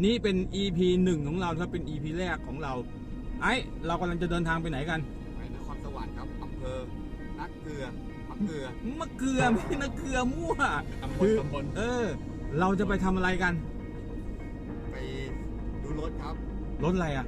ครับนี่เป็น EP หนึ่งของเราครับเป็น EP แรกของเรา ไอ้เรากำลังจะเดินทางไปไหนกันไปนครสวรรค์ครับอำเภอนักเกลือมะเกลือมะเกลือไม่ใช่นะเกลือมั่วตำบคืลอตำบลเออ เราจะไปทำอะไรกัน ไปดูรถครับ รถอะไรอะ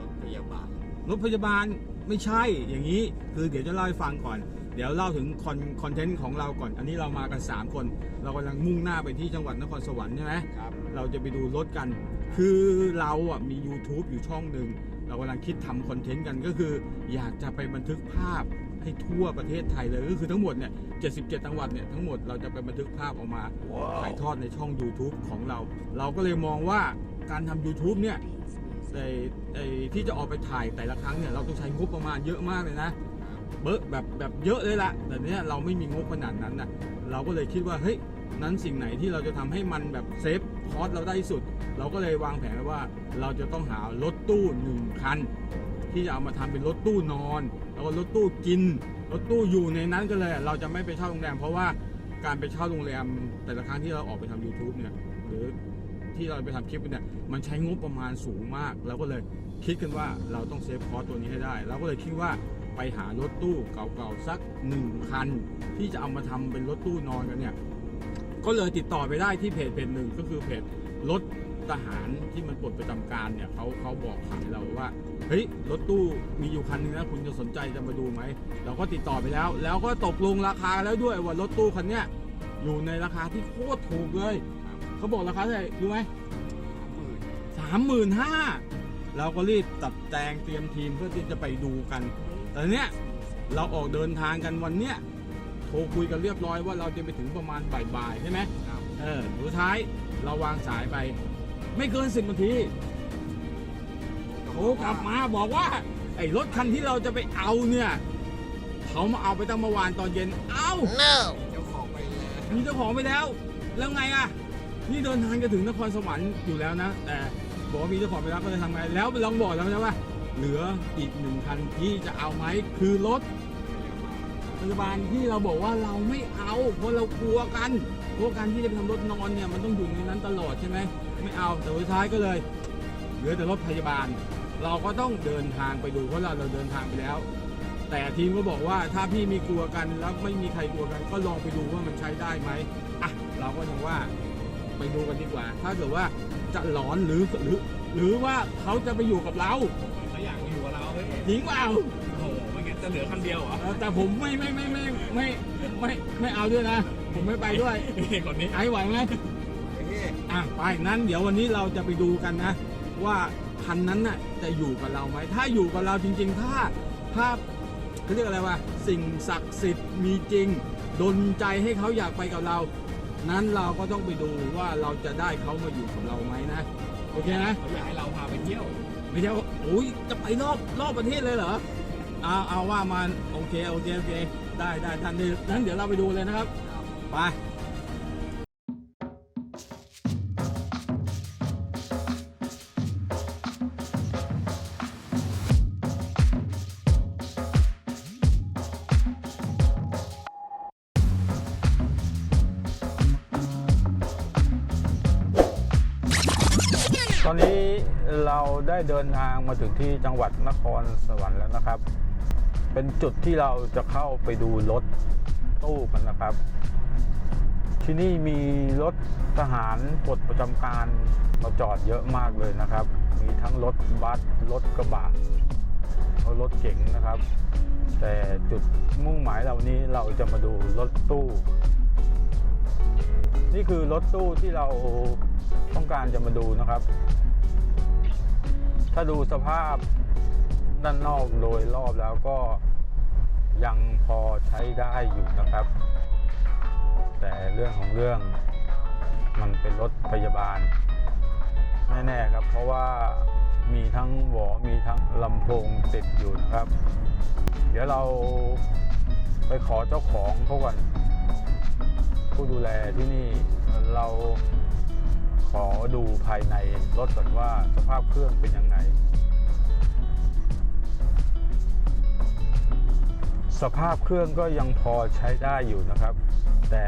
รถพยาบาล รถพยาบาลไม่ใช่อย่างนี้ คือเดี๋ยวจะเล่าให้ฟังก่อน เดี๋ยวเล่าถึงคอนคอนเทนต์ของเราก่อน อันนี้เรามากัน 3 คน เรากำลังมุ่งหน้าไปที่จังหวัดนครสวรรค์ใช่ไหมครับ เราจะไปดูรถกัน คือเราอะมี YouTube อยู่ช่องหนึ่ง เรากำลังคิดทำคอนเทนต์กันก็คือ อยากจะไปบันทึกภาพให้ทั่วประเทศไทยเลยก็คือทั้งหมดเนี่ย77 จังหวัดเนี่ยทั้งหมดเราจะไปบันทึกภาพออกมาถ่ายทอดในช่อง YouTube ของเรา เราก็เลยมองว่าการทำ YouTube เนี่ยไอ้ไอ้ที่จะออกไปถ่ายแต่ละครั้งเนี่ยเราต้องใช้งบประมาณเยอะมากเลยนะ เบอะแบบแบบเยอะเลยละแต่เนี้ยเราไม่มีงบขนาดนั้นนะเราก็เลยคิดว่าเฮ้ยนั้นสิ่งไหนที่เราจะทำให้มันแบบเซฟคอสเราได้ที่สุด เราก็เลยวางแผนว่าเราจะต้องหารถตู้หนึ่งคัน ที่จะเอามาทำเป็นรถตู้นอน แล้วก็รถตู้กินรถตู้อยู่ในนั้นก็เลย เราจะไม่ไปเช่าโรงแรมเพราะว่าการไปเช่าโรงแรมแต่ละครั้งที่เราออกไปทำ YouTube เนี่ยหรือที่เราไปทำคลิปเนี่ยมันใช้งบประมาณสูงมากเราก็เลยคิดกันว่าเราต้องเซฟคอสตัวนี้ให้ได้เราก็เลยคิดว่า ไปหารถตู้เก่าๆสักหนึ่งคัน ที่จะเอามาทำเป็นรถตู้นอนกันเนี่ย ก็เลยติดต่อไปได้ที่เพจเพจหนึ่งก็คือเพจรถทหารที่มันปลดประจำการเนี่ยเขาเขาบอกขายเราว่าเฮ้ยรถตู้มีอยู่คันนึงนะคุณจะสนใจจะมาดูไหมเราก็ติดต่อไปแล้ว แล้วก็ตกลงราคาแล้วด้วยว่ารถตู้คันเนี้ยอยู่ในราคาที่โคตรถูกเลยเขาบอกราคาเท่าไหร่รู้ไหมสามหมื่นสามหมื่นห้าเราก็รีบตัดแจงเตรียมทีมเพื่อที่จะไปดูกัน แต่เนี้ยเราออกเดินทางกันวันเนี้ยโทรคุยกันเรียบร้อยว่าเราจะไปถึงประมาณบ่ายๆใช่ไหมครับ เออสุดท้ายเราวางสายไป ไม่เกินสิบนาทีโทรกลับมาบอกว่า ไอ้รถคันที่เราจะไปเอาเนี่ยเขามาเอาไปตั้งเมื่อวานตอนเย็น เอ้าเจ้าของไปแล้วมีเจ้าของไปแล้ว แล้วไงอะ นี่เดินทางจะถึงนครสวรรค์อยู่แล้วนะ แต่บอกว่ามีเจ้าของไปแล้วก็เลยทำไง แล้วลองบอกแล้วนะว่า เหลืออีกหนึ่งคันที่จะเอาไหมคือรถพยาบาลที่เราบอกว่าเราไม่เอาเพราะเรากลัวกันกลัวกันที่จะไปทำรถนอนเนี่ยมันต้องอยู่ในนั้นตลอดใช่ไหมไม่เอาแต่สุดท้ายก็เลย เหลือแต่รถพยาบาล เราก็ต้องเดินทางไปดูเพราะเราเราเดินทางไปแล้ว แต่ทีมก็บอกว่าถ้าพี่มีกลัวกันแล้วไม่มีใครกลัวกัน ก็ลองไปดูว่ามันใช้ได้ไหมอะเราก็ยังว่าไปดูกันดีกว่า ถ้าเกิดว่าจะหลอนหรือหรือ หรือว่าเขาจะไปอยู่กับเรา อยากอยู่กับเราเฮ้ยจริงเปล่าโอ้โหไม่งั้นจะเหลือคันเดียวเหรอแต่ผมไม่ไม่ไม่ไม่ไม่ไม่ไม่เอาด้วยนะ ผมไม่ไปด้วย นี่คนนี้ไอ้ไหวไหมอะไปนั้น เดี๋ยววันนี้เราจะไปดูกันนะ ว่าคันนั้นน่ะจะอยู่กับเราไหมถ้าอยู่กับเราจริง ๆ ถ้าถ้าเขาเรียกอะไรวะสิ่งศักดิ์สิทธิ์มีจริงดนใจให้เขาอยากไปกับเรา นั้นเราก็ต้องไปดูว่าเราจะได้เขามาอยู่กับเราไหมนะโอเคนะ เขาอยากให้เราพาไปเที่ยว ไม่ใช่ว่าโอ้ยจะไปรอบรอบประเทศเลยเหรอเอาเอาว่ามาโอเคโอเคโอเคได้ได้ท่านนั้นเดี๋ยวเราไปดูเลยนะครับไป อนนี้เราได้เดินทางมาถึงที่จังหวัดนครสวรรค์แล้วนะครับ เป็นจุดที่เราจะเข้าไปดูรถตู้กันนะครับ ที่นี่มีรถทหารปลดประจำการมาจอดเยอะมากเลยนะครับ มีทั้งรถบัสรถกระบะรถเก๋งนะครับ แต่จุดมุ่งหมายเหล่านี้เราจะมาดูรถตู้ นี่คือรถตู้ที่เราต้องการจะมาดูนะครับ ถ้าดูสภาพด้านนอกโดยรอบแล้วก็ยังพอใช้ได้อยู่นะครับ แต่เรื่องของเรื่องมันเป็นรถพยาบาล แน่ๆครับ เพราะว่ามีทั้งหวอมีทั้งลำโพงติดอยู่นะครับ เดี๋ยวเราไปขอเจ้าของเขาก่อนผู้ดูแลที่นี่เรา ขอดูภายในรถก่อนว่าสภาพเครื่องเป็นยังไง สภาพเครื่องก็ยังพอใช้ได้อยู่นะครับ แต่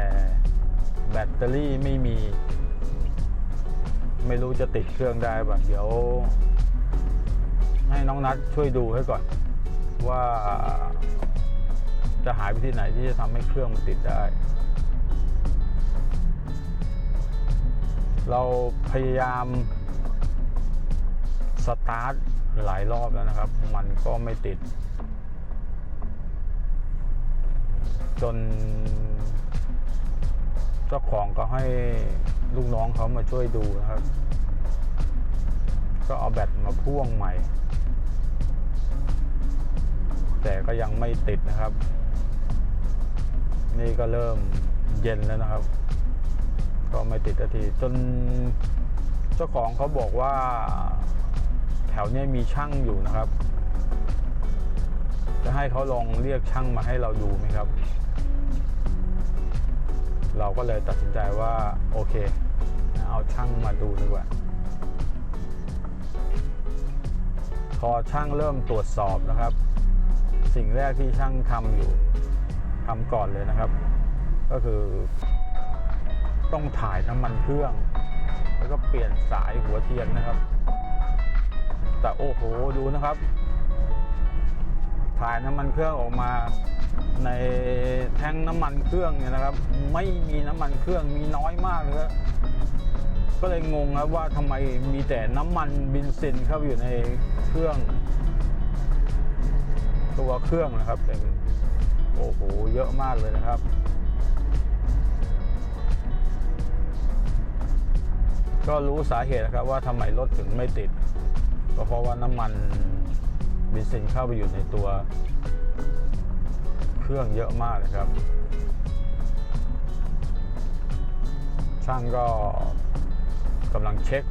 แบตเตอรี่ไม่มี ไม่รู้จะติดเครื่องได้ป่ะเดี๋ยวให้น้องนัดช่วยดูให้ก่อน ว่าจะหาวิธีไหนที่จะทำให้เครื่องมันติดได้ เราพยายามสตาร์ทหลายรอบแล้วนะครับ มันก็ไม่ติด จนเจ้าของก็ให้ลูกน้องเขามาช่วยดูนะครับ ก็เอาแบตมาพ่วงใหม่ แต่ก็ยังไม่ติดนะครับ นี่ก็เริ่มเย็นแล้วนะครับ ก็ไม่ติดทันทีจนเจ้าของเขาบอกว่าแถวเนี้ยมีช่างอยู่นะครับ จะให้เขาลองเรียกช่างมาให้เราดูไหมครับ เราก็เลยตัดสินใจว่าโอเค เอาช่างมาดูดีกว่าพอช่างเริ่มตรวจสอบนะครับ สิ่งแรกที่ช่างทำอยู่ทำก่อนเลยนะครับ ก็คือ ต้องถ่ายน้ำมันเครื่อง แล้วก็เปลี่ยนสายหัวเทียนนะครับ แต่โอ้โหดูนะครับ ถ่ายน้ำมันเครื่องออกมาในแท้งน้ำมันเครื่องเนี่ยนะครับ ไม่มีน้ำมันเครื่องมีน้อยมากเลยก็เลยงงครับว่าทำไมมีแต่น้ำมันเบินซินเข้าอยู่ในเครื่อง ตัวเครื่องนะครับเป็นโอ้โหเยอะมากเลยนะครับ ก็รู้สาเหตุนะครับว่าทำไมรถถึงไม่ติด ก็เพราะว่าน้ำมันเบนซินเข้าไปอยู่ในตัวเครื่องเยอะมากเลยครับ ช่างก็กำลังเช็ค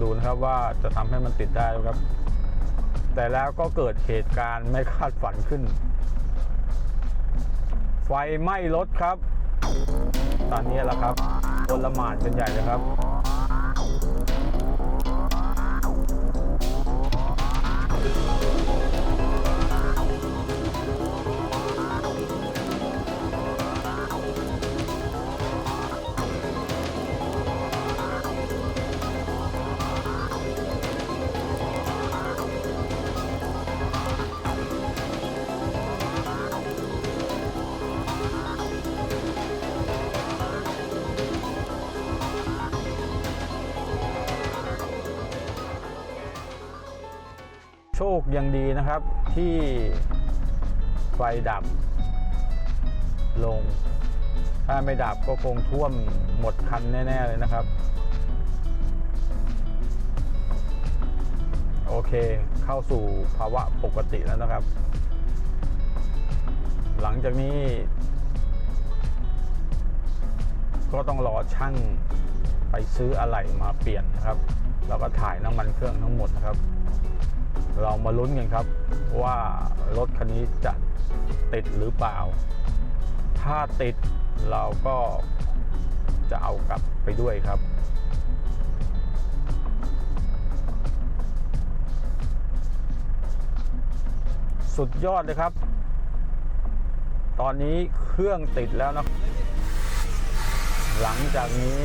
ดูนะครับว่าจะทำให้มันติดได้ครับ แต่แล้วก็เกิดเหตุการณ์ไม่คาดฝันขึ้น ไฟไหม้รถครับ ตอนนี้แหละครับคนละหมาดกันใหญ่เลยครับ โชคยังดีนะครับที่ไฟดับลง ถ้าไม่ดับก็คงท่วมหมดคันแน่ ๆ เลยนะครับ โอเคเข้าสู่ภาวะปกติแล้วนะครับ หลังจากนี้ ก็ต้องรอช่างไปซื้ออะไหล่มาเปลี่ยนนะครับ แล้วก็ถ่ายน้ำมันเครื่องทั้งหมดนะครับ เรามาลุ้นกันครับว่ารถคันนี้จะติดหรือเปล่า ถ้าติดเราก็จะเอากลับไปด้วยครับสุดยอดเลยครับ ตอนนี้เครื่องติดแล้วนะ หลังจากนี้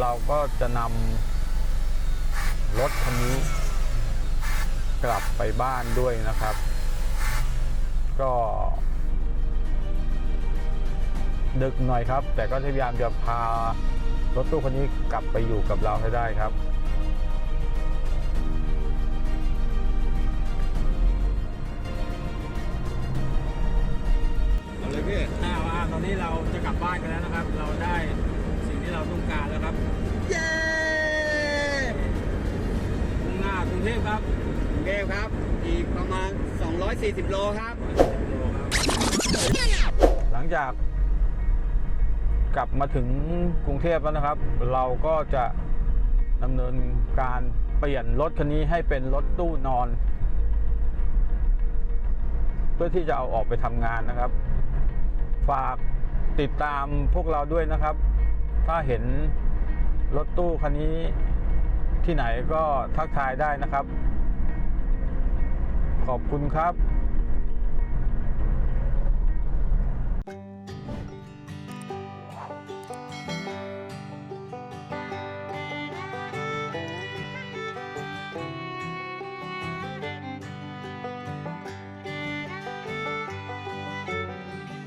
เราก็จะนำรถคันนี้ กลับไปบ้านด้วยนะครับ ก็ดึกหน่อยครับ แต่ก็พยายามจะพารถตู้คันนี้กลับไปอยู่กับเราให้ได้ครับ เอาเลยพี่ถ้าว่าตอนนี้เราจะกลับบ้านกันแล้วนะครับ เราได้สิ่งที่เราต้องการแล้วครับ เย้มุ่งหน้ากรุงเทพครับกรุง เทพครับ อีกประมาณ 240โลครับโลครับ หลังจาก กลับมาถึงกรุงเทพแล้วนะครับ เราก็จะดำเนินการเปลี่ยนรถคันนี้ให้เป็นรถตู้นอน เพื่อที่จะเอาออกไปทำงานนะครับ ฝากติดตามพวกเราด้วยนะครับ ถ้าเห็นรถตู้คันนี้ที่ไหนก็ทักทายได้นะครับ ขอบคุณครับ